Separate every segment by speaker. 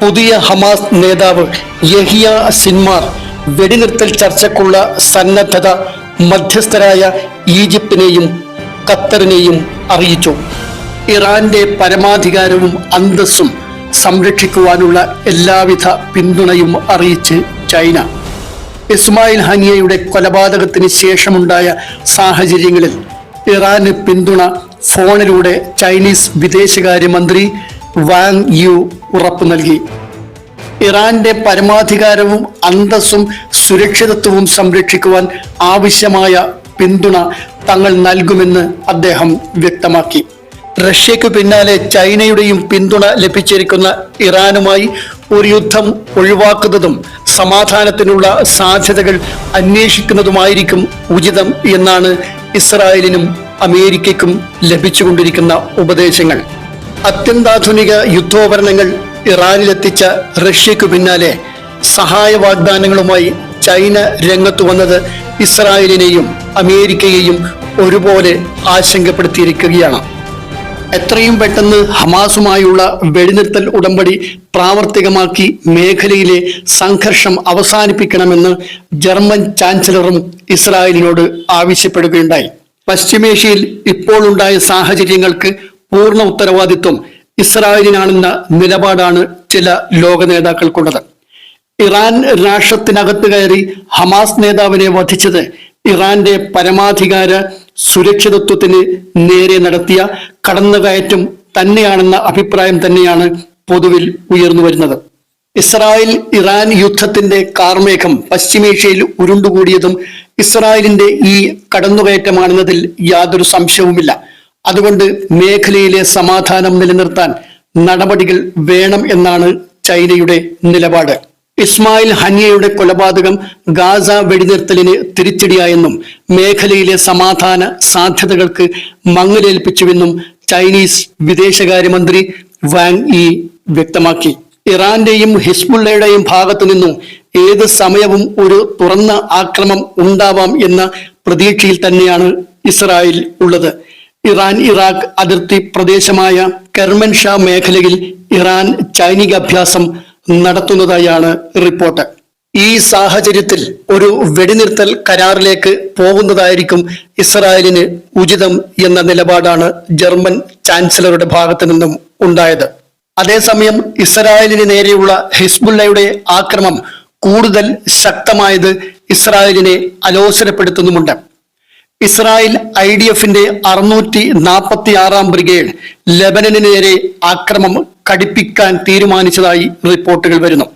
Speaker 1: പുതിയ ഹമാസ് നേതാവ് യഹിയ സിൻമാർ വെടിനിർത്തൽ ചർച്ചക്കുള്ള സന്നദ്ധത മധ്യസ്ഥരായ ഈജിപ്തിനെയും ഖത്തറിനെയും അറിയിച്ചു. ഇറാന്റെ പരമാധികാരവും അന്തസ്സും സംരക്ഷിക്കുവാനുള്ള എല്ലാവിധ പിന്തുണയും അറിയിച്ച് ചൈന. ഇസ്മായിൽ ഹനിയയുടെ കൊലപാതകത്തിന് ശേഷമുണ്ടായ സാഹചര്യങ്ങളിൽ ഇറാന് പിന്തുണ ഫോണിലൂടെ ചൈനീസ് വിദേശകാര്യമന്ത്രി വാങ് യു ഉറപ്പ് നൽകി. ഇറാന്റെ പരമാധികാരവും അന്തസ്സും സുരക്ഷിതത്വവും സംരക്ഷിക്കുവാൻ ആവശ്യമായ പിന്തുണ തങ്ങൾ നൽകുമെന്ന് അദ്ദേഹം വ്യക്തമാക്കി. റഷ്യയ്ക്ക് പിന്നാലെ ചൈനയുടെയും പിന്തുണ ലഭിച്ചിരിക്കുന്ന ഇറാനുമായി ഒരു യുദ്ധം ഒഴിവാക്കുന്നതും സമാധാനത്തിനുള്ള സാധ്യതകൾ അന്വേഷിക്കുന്നതുമായിരിക്കും ഉചിതം എന്നാണ് ഇസ്രായേലിനും അമേരിക്കയ്ക്കും ലഭിച്ചുകൊണ്ടിരിക്കുന്ന ഉപദേശങ്ങൾ. അത്യന്താധുനിക യുദ്ധോപകരണങ്ങൾ ഇറാനിലെത്തിച്ച റഷ്യയ്ക്കു പിന്നാലെ സഹായ വാഗ്ദാനങ്ങളുമായി ചൈന രംഗത്തു വന്നത് ഇസ്രായേലിനെയും അമേരിക്കയെയും ഒരുപോലെ ആശങ്കപ്പെടുത്തിയിരിക്കുകയാണ്. എത്രയും പെട്ടെന്ന് ഹമാസുമായുള്ള വെടിനിർത്തൽ ഉടമ്പടി പ്രാവർത്തികമാക്കി മേഖലയിലെ സംഘർഷം അവസാനിപ്പിക്കണമെന്ന് ജർമ്മൻ ചാൻസലറും ഇസ്രായേലിനോട് ആവശ്യപ്പെടുകയുണ്ടായി. പശ്ചിമേഷ്യയിൽ ഇപ്പോഴുണ്ടായ സാഹചര്യങ്ങൾക്ക് പൂർണ ഉത്തരവാദിത്വം ഇസ്രായേലിനാണെന്ന നിലപാടാണ് ചില ലോക നേതാക്കൾക്കുള്ളത്. ഇറാൻ രാഷ്ട്രത്തിനകത്ത് കയറി ഹമാസ് നേതാവിനെ വധിച്ചത് ഇറാന്റെ പരമാധികാര സുരക്ഷിതത്വത്തിന് നേരെ നടത്തിയ കടന്നുകയറ്റം തന്നെയാണെന്ന അഭിപ്രായം തന്നെയാണ് പൊതുവിൽ ഉയർന്നു വരുന്നത്. ഇസ്രായേൽ ഇറാൻ യുദ്ധത്തിന്റെ കാർമേഘം പശ്ചിമേഷ്യയിൽ ഉരുണ്ടുകൂടിയതും ഇസ്രായേലിന്റെ ഈ കടന്നുകയറ്റമാണെന്നതിൽ യാതൊരു സംശയവുമില്ല. അതുകൊണ്ട് മേഖലയിലെ സമാധാനം നിലനിർത്താൻ നടപടികൾ വേണം എന്നാണ് ചൈനയുടെ നിലപാട്. ഇസ്മായിൽ ഹനിയയുടെ കൊലപാതകം ഗാസ വെടിനിർത്തലിന് തിരിച്ചടിയായെന്നും മേഖലയിലെ സമാധാന സാധ്യതകൾക്ക് മങ്ങലേൽപ്പിച്ചുവെന്നും ചൈനീസ് വിദേശകാര്യമന്ത്രി വാങ് ഇ വ്യക്തമാക്കി. ഇറാന്റെയും ഹിസ്ബുള്ളയുടെയും ഭാഗത്തു നിന്നും ഏത് സമയവും ഒരു തുറന്ന ആക്രമം ഉണ്ടാവാം എന്ന പ്രതീക്ഷയിൽ തന്നെയാണ് ഇസ്രായേൽ ഉള്ളത്. ഇറാൻ ഇറാഖ് അതിർത്തി പ്രദേശമായ കെർമൻ ഷാ മേഖലയിൽ ഇറാൻ സൈനിക അഭ്യാസം നടത്തുന്നതായാണ് റിപ്പോർട്ട്. ഈ സാഹചര്യത്തിൽ ഒരു വെടിനിർത്തൽ കരാറിലേക്ക് പോകുന്നതായിരിക്കും ഇസ്രായേലിന് ഉചിതം എന്ന നിലപാടാണ് ജർമ്മൻ ചാൻസലറുടെ ഭാഗത്തു നിന്നും ഉണ്ടായത്. അതേസമയം ഇസ്രായേലിന് നേരെയുള്ള ഹിസ്ബുള്ളയുടെ ആക്രമം കൂടുതൽ ശക്തമായത് ഇസ്രായേലിനെ അലോസരപ്പെടുത്തുന്നുമുണ്ട്. ഇസ്രായേൽ ഐ ഡി എഫിന്റെ അറുന്നൂറ്റി നാൽപ്പത്തി ആറാം ബ്രിഗേഡ് ലെബനന് നേരെ ആക്രമം കടിപ്പിക്കാൻ തീരുമാനിച്ചതായി റിപ്പോർട്ടുകൾ വരുന്നു.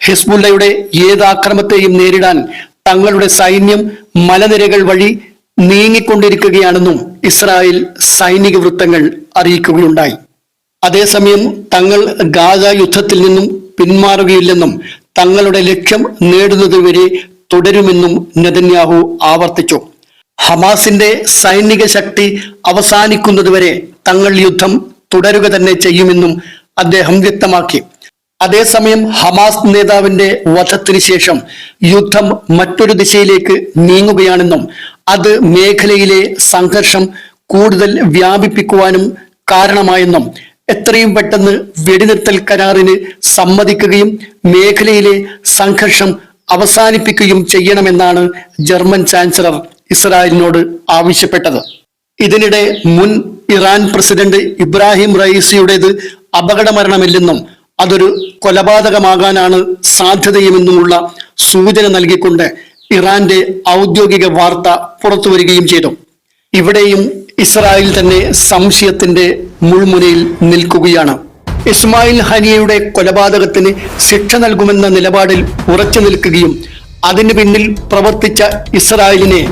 Speaker 1: ഹിസ്ബുള്ളയുടെ ഏതാക്രമത്തെയും നേരിടാൻ തങ്ങളുടെ സൈന്യം മലനിരകൾ വഴി നീങ്ങിക്കൊണ്ടിരിക്കുകയാണെന്നും ഇസ്രായേൽ സൈനിക വൃത്തങ്ങൾ അറിയിക്കുകയുണ്ടായി. അതേസമയം തങ്ങൾ ഗാസ യുദ്ധത്തിൽ നിന്നും പിന്മാറുകയില്ലെന്നും തങ്ങളുടെ ലക്ഷ്യം നേടുന്നതുവരെ തുടരുമെന്നും നെതന്യാഹു ആവർത്തിച്ചു. ഹമാസിന്റെ സൈനിക ശക്തി അവസാനിക്കുന്നതുവരെ തങ്ങൾ യുദ്ധം തുടരുക തന്നെ ചെയ്യുമെന്നും അദ്ദേഹം വ്യക്തമാക്കി. അതേസമയം ഹമാസ് നേതാവിന്റെ വധത്തിന് ശേഷം യുദ്ധം മറ്റൊരു ദിശയിലേക്ക് നീങ്ങുകയാണെന്നും അത് മേഖലയിലെ സംഘർഷം കൂടുതൽ വ്യാപിപ്പിക്കുവാനും കാരണമായെന്നും എത്രയും പെട്ടെന്ന് വെടിനിർത്തൽ കരാറിന് സമ്മതിക്കുകയും മേഖലയിലെ സംഘർഷം അവസാനിപ്പിക്കുകയും ചെയ്യണമെന്നാണ് ജർമ്മൻ ചാൻസലർ ഇസ്രായേലിനോട് ആവശ്യപ്പെട്ടത്. ഇതിനിടെ മുൻ ഇറാൻ പ്രസിഡന്റ് ഇബ്രാഹിം റയീസിയുടേത് അപകടമരണമില്ലെന്നും അതൊരു കൊലപാതകമാകാനാണ് സാധ്യതയുമെന്നുമുള്ള സൂചന നൽകിക്കൊണ്ട് ഇറാന്റെ ഔദ്യോഗിക വാർത്ത പുറത്തു വരികയും ചെയ്തു. ഇവിടെയും ഇസ്രായേൽ തന്നെ സംശയത്തിന്റെ മുൾമുനയിൽ നിൽക്കുകയാണ്. ഇസ്മായിൽ ഹനിയയുടെ കൊലപാതകത്തിന് ശിക്ഷ നൽകുമെന്ന നിലപാടിൽ ഉറച്ചു നിൽക്കുകയും അതിന് പിന്നിൽ പ്രവർത്തിച്ച ഇസ്രായേലിനെ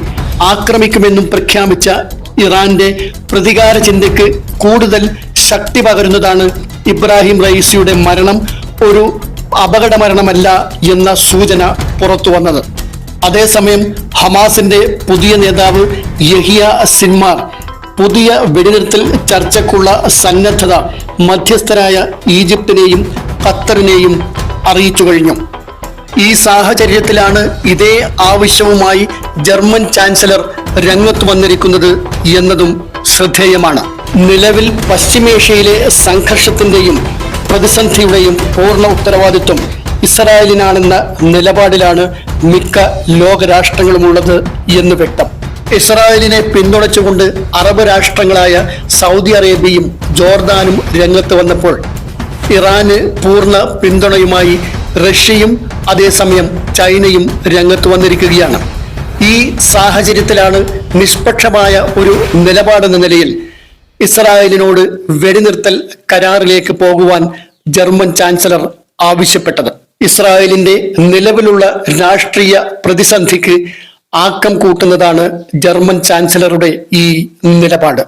Speaker 1: ആക്രമിക്കുമെന്നും പ്രഖ്യാപിച്ച ഇറാന്റെ പ്രതികാര ചിന്തയ്ക്ക് കൂടുതൽ ശക്തി പകരുന്നതാണ് ഇബ്രാഹിം റയീസിയുടെ മരണം ഒരു അപകട മരണമല്ല എന്ന സൂചന പുറത്തു വന്നത്. അതേസമയം ഹമാസിന്റെ പുതിയ നേതാവ് യഹിയ സിൻമാർ പുതിയ വെടിനിർത്തൽ ചർച്ചയ്ക്കുള്ള സന്നദ്ധത മധ്യസ്ഥരായ ഈജിപ്തിനെയും ഖത്തറിനെയും അറിയിച്ചു കഴിഞ്ഞു. ഈ സാഹചര്യത്തിലാണ് ഇതേ ആവശ്യവുമായി ജർമ്മൻ ചാൻസലർ രംഗത്ത് വന്നിരിക്കുന്നത് എന്നതും ശ്രദ്ധേയമാണ്. നിലവിൽ പശ്ചിമേഷ്യയിലെ സംഘർഷത്തിന്റെയും പ്രതിസന്ധിയുടെയും പൂർണ ഉത്തരവാദിത്വം ഇസ്രായേലിനാണെന്ന നിലപാടിലാണ് മിക്ക ലോകരാഷ്ട്രങ്ങളുമുള്ളത് എന്ന് വ്യക്തം. ഇസ്രായേലിനെ പിന്തുണച്ചുകൊണ്ട് അറബ് രാഷ്ട്രങ്ങളായ സൗദി അറേബ്യയും ജോർദാനും രംഗത്ത് വന്നപ്പോൾ ഇറാന് പൂർണ പിന്തുണയുമായി റഷ്യയും അതേസമയം ചൈനയും രംഗത്ത് വന്നിരിക്കുകയാണ്. ഈ സാഹചര്യത്തിലാണ് നിഷ്പക്ഷമായ ഒരു നിലപാടെന്ന നിലയിൽ ഇസ്രായേലിനോട് വെടിനിർത്തൽ കരാറിലേക്ക് പോകുവാൻ ജർമ്മൻ ചാൻസലർ ആവശ്യപ്പെട്ടത്. ഇസ്രായേലിന്റെ നിലവിലുള്ള രാഷ്ട്രീയ പ്രതിസന്ധിക്ക് ആക്കം കൂട്ടുന്നതാണ് ജർമ്മൻ ചാൻസലറുടെ ഈ നിലപാട്.